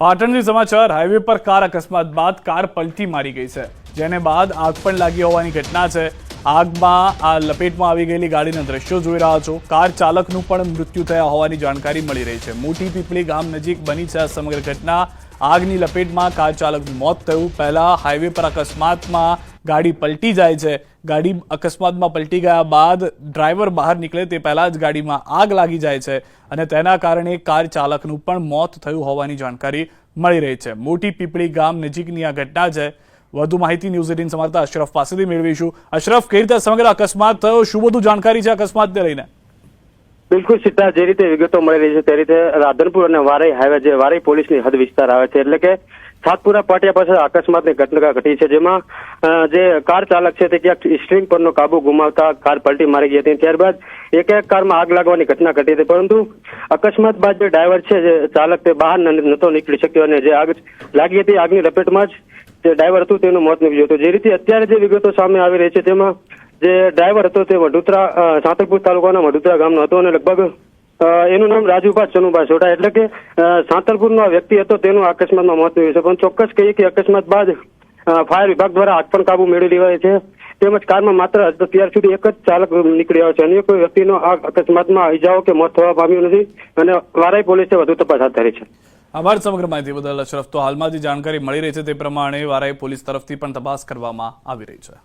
પાટણથી સમાચાર હાઈવે પર કાર અકસ્માત બાદ કાર પલટી મારી ગઈ છે. જેને બાદ આગ પણ લાગી હોવાની ઘટના છે. આગમાં આ લપેટમાં આવી ગયેલી ગાડીના દ્રશ્યો જોઈ રહ્યા છો. કાર ચાલકનું પણ મૃત્યુ થયા હોવાની જાણકારી મળી રહી છે. મોટી પીપળી ગામ નજીક બની છે આ સમગ્ર ઘટના. આગની લપેટમાં કાર ચાલકનું મોત થયું. પહેલા હાઈવે પર અકસ્માતમાં ગાડી પલટી જાય છે. ગાડી અકસ્માતમાં પલટી ગયા બાદ ડ્રાઈવર બહાર નીકળે તે પહેલા જ ગાડીમાં આગ લાગી જાય છે અને તેના કારણે કાર ચાલકનું પણ મોત થયું હોવાની જાણકારી મળી રહી છે. મોટી પીપળી ગામ નજીકની આ ઘટના છે. વધુ માહિતી ન્યૂઝ એટીન સમારતા અશરફ પાસેથી મેળવીશું. અશરફ કઈ રીતે સમગ્ર અકસ્માત થયો? શું બધું જાણકારી છે અકસ્માતને લઈને? બિલકુલ સીધા જે રીતે વિગતો મળી રહી છે તે રીતે રાધનપુર અને વારઈ હાઈવે જે વારઈ પોલીસની હદ વિસ્તાર આવે છે એટલે કે સાતપુરા પાટિયા પાસે અકસ્માતની ઘટના ઘટી છે જેમાં જે કાર ચાલક છે તે ક્યાંક સ્ટ્રીંગ પરનો કાબુ ગુમાવતા કાર પલટી મારી ગઈ હતી. ત્યારબાદ એક એક કારમાં આગ લાગવાની ઘટના ઘટી હતી પરંતુ અકસ્માત બાદ જે ડ્રાઈવર છે જે ચાલક તે બહાર નહોતો નીકળી શક્યો અને જે આગ લાગી હતી આગની લપેટમાં જ જે ડ્રાઈવર હતું તેનું મોત નીપજ્યું હતું. જે રીતે અત્યારે જે વિગતો સામે આવી રહી છે તેમાં જે ડ્રાઈવર હતો તે વડોદરા અ, તાલુકાના વડોદરા ગામનો હતો અને લગભગ એનું નામ રાજુભા ચનુભા સોઢા એટલે કે સાંતલપુરનો આ વ્યક્તિ હતો, તેનું અકસ્માતમાં મોત થયું છે. પણ ચોક્કસ કહીએ કે અકસ્માત બાદ ફાયર વિભાગ દ્વારા આગ પણ કાબુ મેળવી લેવાય છે. તેમજ કારમાં માત્ર અત્યાર સુધી એક જ ચાલક નીકળી આવ્યો છે. અન્ય કોઈ વ્યક્તિનો આ અકસ્માતમાં ઇજાઓ કે મોત થવા પામ્યું નથી અને વારાઈ પોલીસે વધુ તપાસ હાથ ધરી છે. આભાર સમગ્ર માહિતી બદલ અશરફ. તો હાલમાં જે જાણકારી મળી રહી છે તે પ્રમાણે વારાઈ પોલીસ તરફથી પણ તપાસ કરવામાં આવી રહી છે.